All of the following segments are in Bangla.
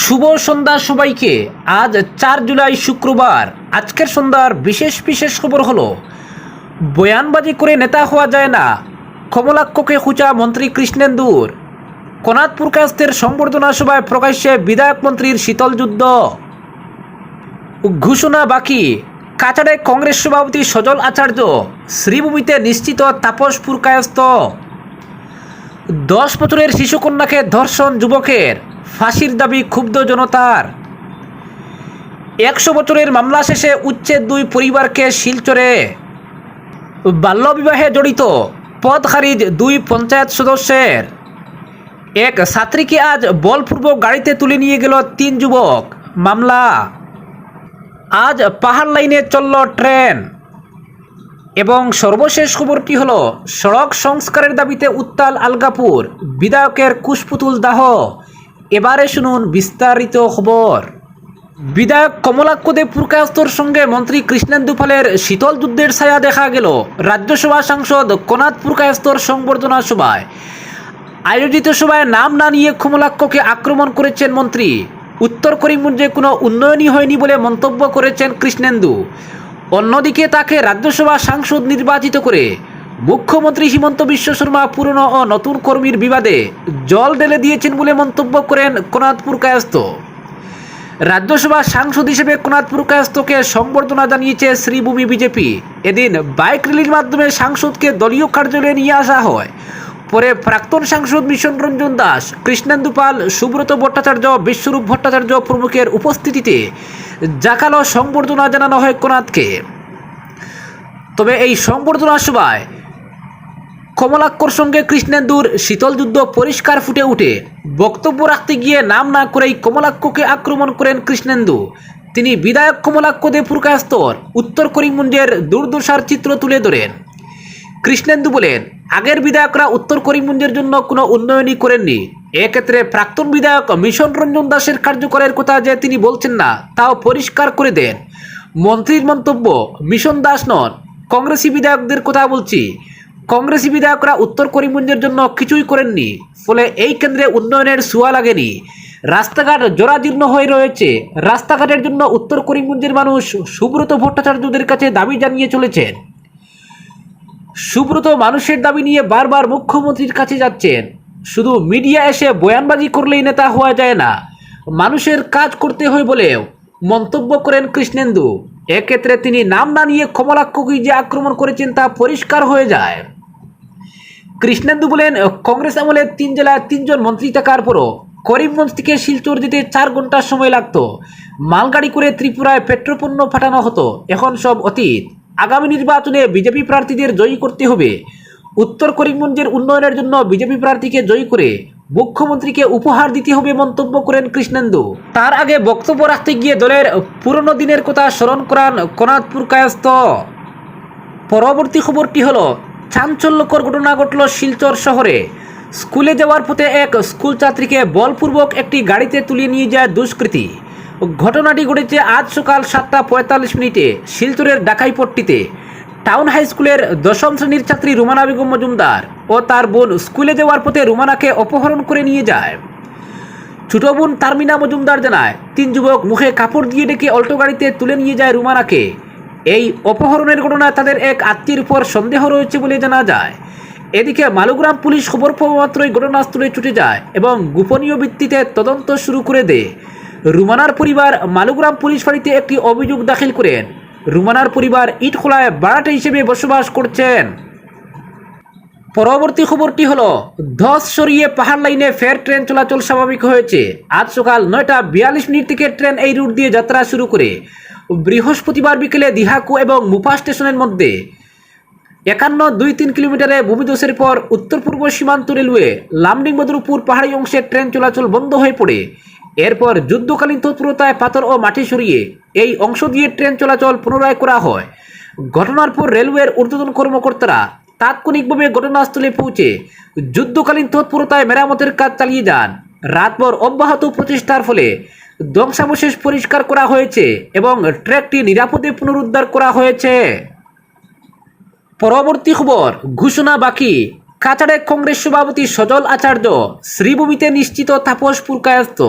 শুভ সন্ধ্যা সবাইকে। আজ চার জুলাই শুক্রবার। আজকের সন্ধ্যার বিশেষ বিশেষ খবর হলো, বয়ানবাজি করে নেতা হওয়া যায় না। কমলাক্ষকে খুঁচা মন্ত্রী কৃষ্ণেন্দুর। কনাথপুর কাস্তের সংবর্ধনা সভায় প্রকাশ্যে বিধায়ক মন্ত্রীর শীতল যুদ্ধ। ঘোষণা বাকি। কাছাড়ে কংগ্রেস সভাপতি সজল আচার্য শ্রীভূমিতে নিশ্চিত তাপস পুরকায়স্ত দশ বছরের শিশুকন্যাকে ধর্ষণ যুবকের। ফাঁসির দাবি ক্ষুব্ধ জনতার। একশো বছরের মামলা শেষে উচ্ছেদ দুই পরিবারকে শিলচরে। বাল্যবিবাহে জড়িত পদ খারিজ দুই পঞ্চায়েত সদস্যের। এক ছাত্রীকে আজ বলপূর্বক গাড়িতে তুলে নিয়ে গেল তিন যুবক। মামলা। আজ পাহাড় লাইনে চলল ট্রেন। এবং সর্বশেষ খবরটি হল, সড়ক সংস্কারের দাবিতে উত্তাল আলগাপুর। বিধায়কের কুশপুতুল দাহ। এবারে শুনুন বিস্তারিত খবর। বিধায়ক কমলাক্ষদেব পুরকায়স্তর সঙ্গে মন্ত্রী কৃষ্ণেন্দু পালের শীতল যুদ্ধের ছায়া দেখা গেল। রাজ্যসভা সাংসদ কনাথ পুরকায়স্তর সংবর্ধনা সভায়। আয়োজিত সভায় নাম না নিয়ে কমলাক্ষকে আক্রমণ করেছেন মন্ত্রী। উত্তর করিমগঞ্জে কোনো উন্নয়নই হয়নি বলে মন্তব্য করেছেন কৃষ্ণেন্দু। অন্যদিকে তাকে রাজ্যসভা সাংসদ নির্বাচিত করে মুখ্যমন্ত্রী হিমন্ত বিশ্ব শর্মা পুরনো ও নতুন কর্মীর বিবাদে জল ঢেলে দিয়েছেন বলে মন্তব্য করেন কোনাথপুর কায়স্ত রাজ্যসভা সাংসদ হিসেবে কোনাথপুর কায়স্তকে সংবর্ধনা জানিয়েছে শ্রীভূমি বিজেপি। এদিন বাইক র্যালির মাধ্যমে সাংসদকে দলীয় কার্যালয়ে নিয়ে আসা হয়। পরে প্রাক্তন সাংসদ মিশন রঞ্জন দাস, কৃষ্ণেন্দু পাল, সুব্রত ভট্টাচার্য, বিশ্বরূপ ভট্টাচার্য প্রমুখের উপস্থিতিতে জাকালো সংবর্ধনা জানানো হয় কোনাথকে তবে এই সংবর্ধনা সভায় কমলাক্ষর সঙ্গে কৃষ্ণেন্দুর শীতল যুদ্ধ পরিষ্কার ফুটে উঠে। বক্তব্য রাখতে গিয়ে নাম না করেই কমলাক্ষকে আক্রমণ করেন কৃষ্ণেন্দু। তিনি বিধায়ক কমলাক্ষ দেব পুরকাস্তর উত্তর করিমগঞ্জের দুর্দশার চিত্র তুলে ধরেন। কৃষ্ণেন্দু বলেন, আগের বিধায়করা উত্তর করিমগঞ্জের জন্য কোনো উন্নয়নই করেননি। এক্ষেত্রে প্রাক্তন বিধায়ক মিশন রঞ্জন দাসের কার্যকরের কথা যে তিনি বলছেন না, তাও পরিষ্কার করে দেন। মন্ত্রীর মন্তব্য, মিশন দাস নন, কংগ্রেসি বিধায়কদের কথা বলছি। কংগ্রেসি বিধায়করা উত্তর করিমগঞ্জের জন্য কিছুই করেননি, ফলে এই কেন্দ্রে উন্নয়নের সুয়া লাগেনি। রাস্তাঘাট জরাজীর্ণ হয়ে রয়েছে। রাস্তাঘাটের জন্য উত্তর করিমগঞ্জের মানুষ সুব্রত ভট্টাচার্যদের কাছে দাবি জানিয়ে চলেছেন। সুব্রত মানুষের দাবি নিয়ে বারবার মুখ্যমন্ত্রীর কাছে যাচ্ছেন। শুধু মিডিয়া এসে বয়ানবাজি করলেই নেতা হওয়া যায় না। মানুষের কাজ করতে হয় বলেও মন্তব্য করেন কৃষ্ণেন্দু। এক্ষেত্রে তিনি নাম না নিয়ে কমলাক্ষকে যে আক্রমণ করেছেন তা পরিষ্কার হয়ে যায়। কৃষ্ণেন্দু বলেন কংগ্রেস আমলে তিন জেলায় তিনজন মন্ত্রী থাকার পরও করিমগঞ্জ থেকে শিলচর যেতে চার ঘণ্টা সময় লাগতো। মালগাড়ি করে ত্রিপুরায় পেট্রোপণ্য পাঠানো হতো। এখন সব অতীত। আগামী নির্বাচনে বিজেপি প্রার্থীদের জয়ী করতে হবে। উত্তর করিমগঞ্জের উন্নয়নের জন্য বিজেপি প্রার্থীকে জয়ী করে মুখ্যমন্ত্রীকে উপহার দিতে হবে মন্তব্য করেন কৃষ্ণেন্দু। তার আগে বক্তব্য রাখতে গিয়ে দলের পুরনো দিনের কথা স্মরণ করান কনাথপুর কায়স্থ। পরবর্তী খবরটি হলো চাঞ্চল্যকর ঘটনা ঘটল শিলচর শহরে। স্কুলে যাওয়ার পথে এক স্কুল ছাত্রীকে বলপূর্বক একটি গাড়িতে তুলে নিয়ে যায় দুষ্কৃতী। ঘটনাটি ঘটেছে আজ সকাল সাতটা পঁয়তাল্লিশ মিনিটে শিলচরের ডাকাইপট্টিতে। টাউন হাই স্কুলের দশম শ্রেণির ছাত্রী রুমানা বেগম মজুমদার ও তার বোন স্কুলে যাওয়ার পথে রুমানাকে অপহরণ করে নিয়ে যায়। ছোট বোন তারমিনা মজুমদার জানায়, তিন যুবক মুখে কাপড় দিয়ে ডেকে অল্টো গাড়িতে তুলে নিয়ে যায় রুমানাকে। এই অপহরণের ঘটনায় তাদের এক আত্মীয়ের উপর সন্দেহ রয়েছে বলে জানা যায়। এদিকে মালুগ্রাম পুলিশ খবর পাওয়া মাত্রই ঘটনাস্থলে ছুটে যায় এবং গোপনীয় ভিত্তিতে তদন্ত শুরু করে দেয়। রুমানার পরিবার মালুগ্রাম পুলিশ ফাঁড়িতে একটি অভিযোগ দাখিল করেন। রুমানার পরিবার ইটখোলায় বারাটা হিসেবে বসবাস করছেন। পরবর্তী খবরটি হলো, ধস সরিয়ে পাহাড় লাইনে ফের ট্রেন চলাচল স্বাভাবিক হয়েছে। আজ সকাল নয়টা বিয়াল্লিশ মিনিট থেকে ট্রেন এই রুট দিয়ে যাত্রা শুরু করে বৃহস্পতিবার বিকেলে দিহাকু এবং মুফা স্টেশনের মধ্যে। একান্ন দুই তিন কিলোমিটারে ভূমিধসের পর উত্তর পূর্ব সীমান্ত রেলওয়ে লামডিং বদরপুর পাহাড়ি অংশে ট্রেন চলাচল বন্ধ হয়ে পড়ে। এরপর যুদ্ধকালীন তৎপরতায় পাথর ও মাটি সরিয়ে এই অংশ দিয়ে ট্রেন চলাচল পুনরায় করা হয়। ঘটনার পর রেলওয়ের ঊর্ধ্বতন কর্মকর্তারা তাৎক্ষণিকভাবে ঘটনাস্থলে পৌঁছে যুদ্ধকালীন তৎপরতায় মেরামতের কাজ চালিয়ে যান। রাতভর অব্যাহত প্রচেষ্টার ফলে ধ্বংসাবশেষ পরিষ্কার করা হয়েছে এবং ট্র্যাকটি নিরাপদে পুনরুদ্ধার করা হয়েছে। পরবর্তী খবর, ঘোষণা বাকি। কাছাড়ে কংগ্রেস সভাপতি সজল আচার্য শ্রীভূমিতে নিশ্চিত তাপস পুরকায়স্ত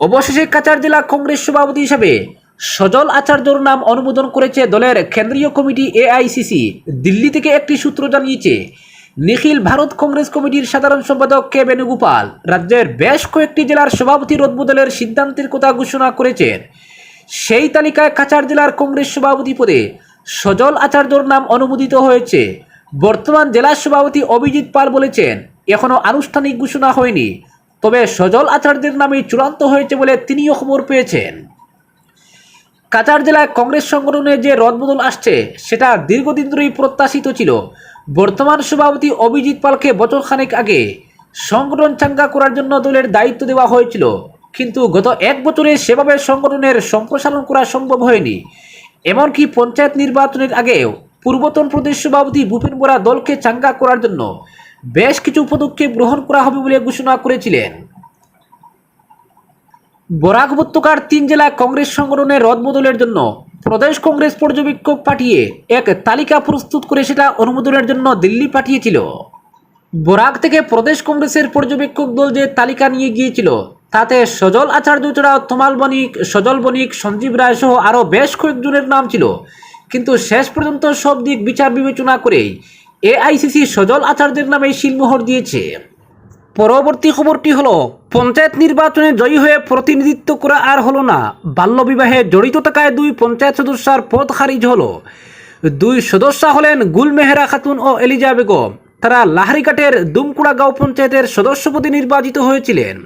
অবশেষে কাছাড় জেলা কংগ্রেস সভাপতি হিসাবে সজল আচার্যর নাম অনুমোদন করেছে দলের কেন্দ্রীয় কমিটি এআইসিসি। দিল্লি থেকে একটি সূত্র জানিয়েছে, নিখিল ভারত কংগ্রেস কমিটির সাধারণ সম্পাদক কে বেণুগোপাল রাজ্যের বেশ কয়েকটি জেলার সভাপতি রদবদলের সিদ্ধান্তের কথা ঘোষণা করেছেন। সেই তালিকায় কাছাড় জেলার কংগ্রেস সভাপতি পদে সজল আচার্যর নাম অনুমোদিত হয়েছে। বর্তমান জেলা সভাপতি অভিজিৎ পাল বলেছেন এখনও আনুষ্ঠানিক ঘোষণা হয়নি, তবে সজল আচার্যের নামে চূড়ান্ত হয়েছে বলে তিনিও খবর পেয়েছেন। কাছাড় জেলায় কংগ্রেস সংগঠনে যে রদবদল আসছে, সেটা দীর্ঘদিন ধরেই প্রত্যাশিত ছিল। বর্তমান সভাপতি অভিজিৎ পালকে বছরখানেক আগে সংগঠন চাঙ্গা করার জন্য দলের দায়িত্ব দেওয়া হয়েছিল। কিন্তু গত এক বছরে সেভাবে সংগঠনের সম্প্রসারণ করা সম্ভব হয়নি। এমনকি পঞ্চায়েত নির্বাচনের আগেও পূর্বতন প্রদেশ সভাপতি ভূপেন বোরা দলকে চাঙ্গা করার জন্য বেশ কিছু পদক্ষেপ গ্রহণ করা হবে বলে ঘোষণা করেছিলেন। বরাক উপত্যকার তিন জেলায় কংগ্রেস সংগঠনের রদবদলের জন্য প্রদেশ কংগ্রেস পর্যবেক্ষক পাঠিয়ে এক তালিকা প্রস্তুত করে সেটা অনুমোদনের জন্য দিল্লি পাঠিয়েছিল। বরাক থেকে প্রদেশ কংগ্রেসের পর্যবেক্ষক দল যে তালিকা নিয়ে গিয়েছিল, তাতে সজল আচার্য ছাড়াও তমাল বণিক, সজল বণিক, সঞ্জীব রায় সহ আরও বেশ কয়েকজনের নাম ছিল। কিন্তু শেষ পর্যন্ত সব দিক বিচার বিবেচনা করেই এআইসিসি সজল আচার্যের নামে শিলমোহর দিয়েছে। পরবর্তী খবরটি হলো, পঞ্চায়েত নির্বাচনে জয়ী হয়ে প্রতিনিধিত্ব করা আর হলো না। বাল্যবিবাহে জড়িত থাকায় দুই পঞ্চায়েত সদস্যার পদ খারিজ হলো। দুই সদস্য হলেন গুলমেহেরা খাতুন ও এলিজা বেগম। তারা লাহারিঘাটের দুমকুড়া গাঁও পঞ্চায়েতের সদস্যপদে নির্বাচিত হয়েছিলেন।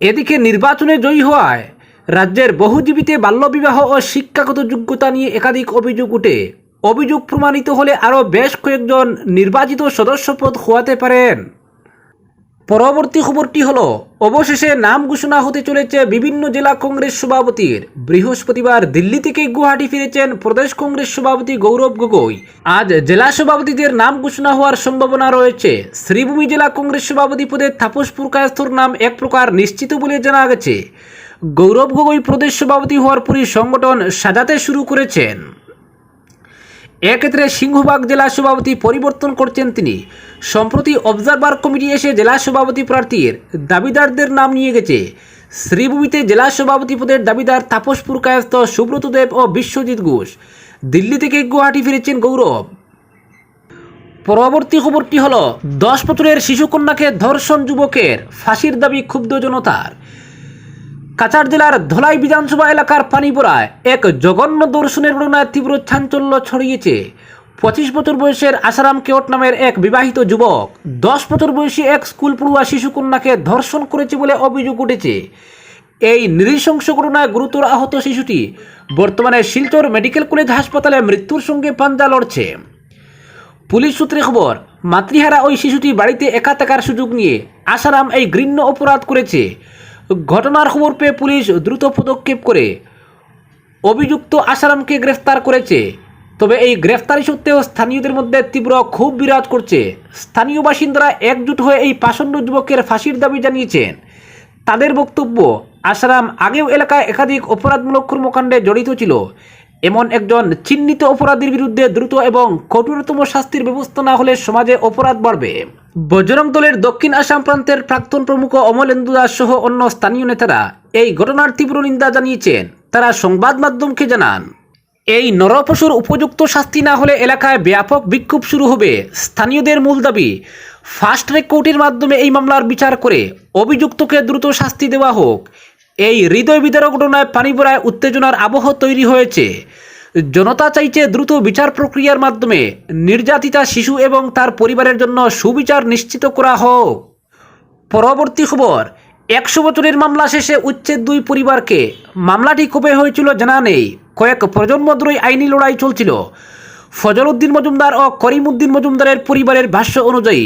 এদিকে নির্বাচনে জয়ী হওয়ায় রাজ্যের বহুজীবিতে বাল্যবিবাহ ও শিক্ষাগত যোগ্যতা নিয়ে একাধিক অভিযোগ উঠে। অভিযোগ প্রমাণিত হলে আরও বেশ কয়েকজন নির্বাচিত সদস্যপদ হওয়াতে পারেন। পরবর্তী খবরটি হলো, অবশেষে নাম ঘোষণা হতে চলেছে বিভিন্ন জেলা কংগ্রেস সভাপতির। বৃহস্পতিবার দিল্লি থেকে গুয়াহাটি ফিরেছেন প্রদেশ কংগ্রেস সভাপতি গৌরব গগৈ। আজ জেলা সভাপতিদের নাম ঘোষণা হওয়ার সম্ভাবনা রয়েছে। শ্রীভূমি জেলা কংগ্রেস সভাপতি পদে তাপস পুরকায়স্থর নাম এক প্রকার নিশ্চিত বলে জানা গেছে। গৌরব গগৈ প্রদেশ সভাপতি হওয়ার পরই সংগঠন সাজাতে শুরু করেছেন। এক্ষেত্রে সিংহবাগ জেলা সভাপতি পরিবর্তন করছেন তিনি। সম্প্রতি অবজারভার কমিটি এসে জেলা সভাপতি প্রার্থীর দাবিদারদের নাম নিয়ে গেছে। শ্রীভূমিতে জেলা সভাপতি পদের দাবিদার তাপসপুর কায়স্থ সুব্রত দেব ও বিশ্বজিৎ ঘোষ। দিল্লি থেকে গুয়াহাটি ফিরেছেন গৌরব। পরবর্তী খবরটি হল, দশ বছরের শিশুকন্যাকে ধর্ষণ যুবকের ফাঁসির দাবি ক্ষুব্ধ জনতার। কাছাড় জেলার ধলাই বিধানসভা এলাকার পানিপড়ায় এক জঘন্য দর্শনের ঘটনায় তীব্র চাঞ্চল্য ছড়িয়েছে। পঁচিশ বছর বয়সের আসারাম কেওট নামের এক বিবাহিত যুবক দশ বছর বয়সী এক স্কুল পড়ুয়া শিশুকন্যাকে ধর্ষণ করেছে বলে অভিযোগ উঠেছে। এই নৃশংস ঘটনায় গুরুতর আহত শিশুটি বর্তমানে শিলচর মেডিকেল কলেজ হাসপাতালে মৃত্যুর সঙ্গে পাঞ্জা লড়ছে। পুলিশ সূত্রে খবর, মাতৃহারা ওই শিশুটি বাড়িতে একা থাকার সুযোগ নিয়ে আসারাম এই ঘৃণ্য অপরাধ করেছে। ঘটনার খবর পেয়ে পুলিশ দ্রুত পদক্ষেপ করে অভিযুক্ত আসারামকে গ্রেফতার করেছে। তবে এই গ্রেফতারি সত্ত্বেও স্থানীয়দের মধ্যে তীব্র ক্ষোভ বিরাজ করছে। স্থানীয় বাসিন্দারা একজুট হয়ে এই পাষণ্ড যুবকের ফাঁসির দাবি জানিয়েছেন। তাদের বক্তব্য আসারাম আগেও এলাকায় একাধিক অপরাধমূলক কর্মকাণ্ডে জড়িত ছিল। এমন একজন চিহ্নিত অপরাধীর বিরুদ্ধে দ্রুত এবং কঠোরতম শাস্তির ব্যবস্থা না হলে সমাজে অপরাধ বাড়বে। বজরং দলের দক্ষিণ আসাম প্রান্তের প্রাক্তন প্রমুখ অমলেন্দু দাস সহ অন্য স্থানীয় নেতারা এই ঘটনার তীব্র নিন্দা জানিয়েছেন। তারা সংবাদ মাধ্যমকে জানান, এই নরপশুর উপযুক্ত শাস্তি না হলে এলাকায় ব্যাপক বিক্ষোভ শুরু হবে। স্থানীয়দের মূল দাবি, ফাস্ট ট্র্যাক কোর্টের মাধ্যমে এই মামলার বিচার করে অভিযুক্তকে দ্রুত শাস্তি দেওয়া হোক। এই হৃদয় বিদারক ঘটনায় পানিপড়ায় উত্তেজনার আবহ তৈরি হয়েছে। জনতা চাইছে দ্রুত বিচার প্রক্রিয়ার মাধ্যমে নির্যাতিতা শিশু এবং তার পরিবারের জন্য সুবিচার নিশ্চিত করা হোক। পরবর্তী খবর, একশো বছরের মামলা শেষে উচ্ছেদ দুই পরিবারকে। মামলাটি কবে হয়েছিল জানা নেই। কয়েক প্রজন্ম ধরেই আইনি লড়াই চলছিল। ফজল উদ্দিন মজুমদার ও করিমউদ্দিন মজুমদারের পরিবারের ভাষ্য অনুযায়ী,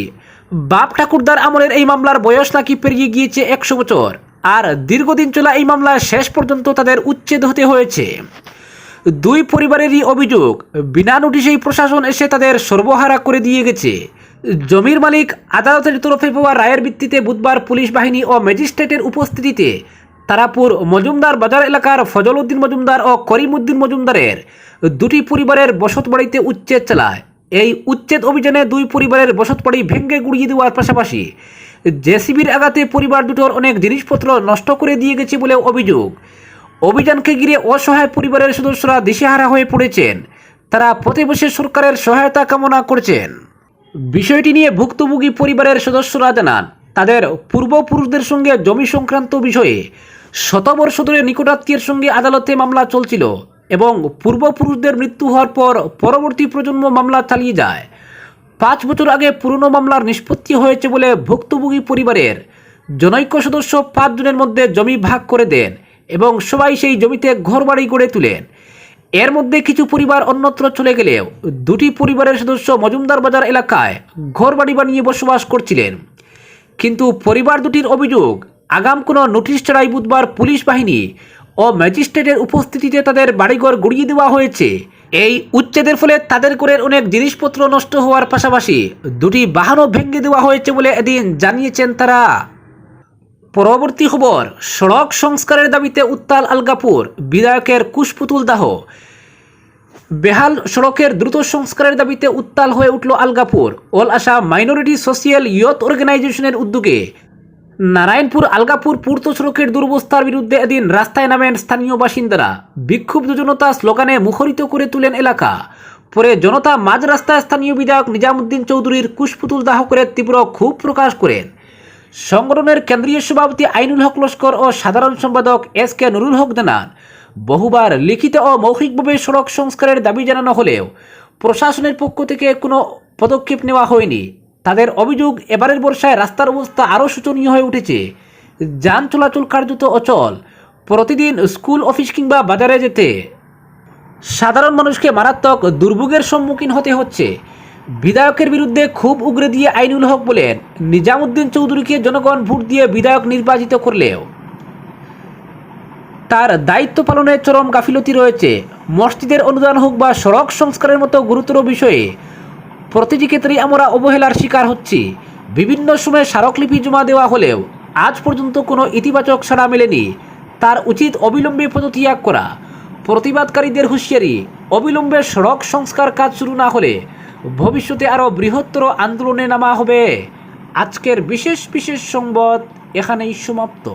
বাপ ঠাকুরদার আমলের এই মামলার বয়স নাকি পেরিয়ে গিয়েছে একশো বছর। আর দীর্ঘদিন চলা এই মামলায় শেষ পর্যন্ত তাদের উচ্ছেদ হতে হয়েছে। দুই পরিবারেরই অভিযোগ, বিনা নোটিশেই প্রশাসন এসে তাদের সর্বহারা করে দিয়ে গেছে। জমির মালিক আদালতের তরফে পাওয়া রায়ের ভিত্তিতে বুধবার পুলিশ বাহিনী ও ম্যাজিস্ট্রেটের উপস্থিতিতে তারাপুর মজুমদার বাজার এলাকার ফজল উদ্দিন মজুমদার ও করিমউদ্দিন মজুমদারের দুটি পরিবারের বসত বাড়িতে উচ্ছেদ চালায়। এই উচ্ছেদ অভিযানে দুই পরিবারের বসত বাড়ি গুড়িয়ে দেওয়ার পাশাপাশি জেসিবির আঘাতে পরিবার দুটোর অনেক জিনিসপত্র নষ্ট করে দিয়ে গেছে বলে অভিযোগ। অভিযানকে ঘিরে অসহায় পরিবারের সদস্যরা দিশেহারা হয়ে পড়েছেন। তারা প্রতিবেশী সরকারের সহায়তা কামনা করছেন। বিষয়টি নিয়ে ভুক্তভোগী পরিবারের সদস্যরা জানান, তাদের পূর্বপুরুষদের সঙ্গে জমি সংক্রান্ত বিষয়ে শতবর্ষ ধরে নিকটাত্মীয়ের সঙ্গে আদালতে মামলা চলছিল এবং পূর্বপুরুষদের মৃত্যু হওয়ার পর পরবর্তী প্রজন্ম মামলা চালিয়ে যায়। পাঁচ বছর আগে পুরনো মামলার নিষ্পত্তি হয়েছে বলে ভুক্তভোগী পরিবারের জনৈক্য সদস্য পাঁচজনের মধ্যে জমি ভাগ করে দেন এবং সবাই সেই জমিতে ঘরবাড়ি গড়ে তুলেন। এর মধ্যে কিছু পরিবার অন্যত্র চলে গেলেও দুটি পরিবারের সদস্য মজুমদার বাজার এলাকায় ঘরবাড়ি বানিয়ে বসবাস করছিলেন। কিন্তু পরিবার দুটির অভিযোগ, আগাম কোনো নোটিশ ছাড়াই বুধবার পুলিশ বাহিনী ও ম্যাজিস্ট্রেটের উপস্থিতিতে তাদের বাড়িঘর গুড়িয়ে দেওয়া হয়েছে। এই উচ্ছেদের ফলে তাদের করে অনেক জিনিসপত্র নষ্ট হওয়ার পাশাপাশি দুটি বাহনও ভেঙে দেওয়া হয়েছে বলে এদিন জানিয়েছেন তারা। পরবর্তী খবর, সড়ক সংস্কারের দাবিতে উত্তাল আলগাপুর, বিধায়কের কুশপুতুল দাহ। বেহাল সড়কের দ্রুত সংস্কারের দাবিতে উত্তাল হয়ে উঠল Algapur. All Assam minority social youth অর্গানাইজেশনের উদ্যোগে নারায়ণপুর আলগাপুর পূর্ত সড়কের দুরবস্থার বিরুদ্ধে এদিন রাস্তায় নামেন স্থানীয় বাসিন্দারা। বিক্ষুব্ধ জনতা স্লোগানে মুখরিত করে তুলেন এলাকা। পরে জনতা মাঝ রাস্তায় স্থানীয় বিধায়ক নিজামুদ্দিন চৌধুরীর কুশপুতুল দাহ করে তীব্র ক্ষোভ প্রকাশ করেন। সংগঠনের কেন্দ্রীয় সভাপতি আইনুল হক লস্কর ও সাধারণ সম্পাদক এস কে নুরুল হক জানান, বহুবার লিখিত ও মৌখিকভাবে সড়ক সংস্কারের দাবি জানানো হলেও প্রশাসনের পক্ষ থেকে কোনো পদক্ষেপ নেওয়া হয়নি। তাদের অভিযোগ এবারের বর্ষায় রাস্তার অবস্থা আরও শোচনীয় হয়ে উঠেছে। যান চলাচল কার্যত অচল। প্রতিদিন স্কুল, অফিস কিংবা বাজারে যেতে। সাধারণ মানুষকে মারাত্মক দুর্ভোগের সম্মুখীন হতে হচ্ছে। বিধায়কের বিরুদ্ধে খুব উগরে দিয়ে আইনুল হক বলেন, নিজামুদ্দিন চৌধুরীকে জনগণ ভোট দিয়ে বিধায়ক নির্বাচিত করলেও। তার দায়িত্ব পালনে চরম গাফিলতি রয়েছে। মসজিদের অনুদান হোক বা সড়ক সংস্কারের মতো গুরুতর বিষয়ে প্রতিটি ক্ষেত্রেই আমরা অবহেলার শিকার হচ্ছি। বিভিন্ন সময়ে স্মারকলিপি জমা দেওয়া হলেও আজ পর্যন্ত কোনো ইতিবাচক সাড়া মেলেনি। তার উচিত অবিলম্বে পদত্যাগ করা। প্রতিবাদকারীদের হুঁশিয়ারি, অবিলম্বে সড়ক সংস্কার কাজ শুরু না হলে ভবিষ্যতে আরও বৃহত্তর আন্দোলনে নামা হবে। আজকের বিশেষ বিশেষ সংবাদ এখানেই সমাপ্ত।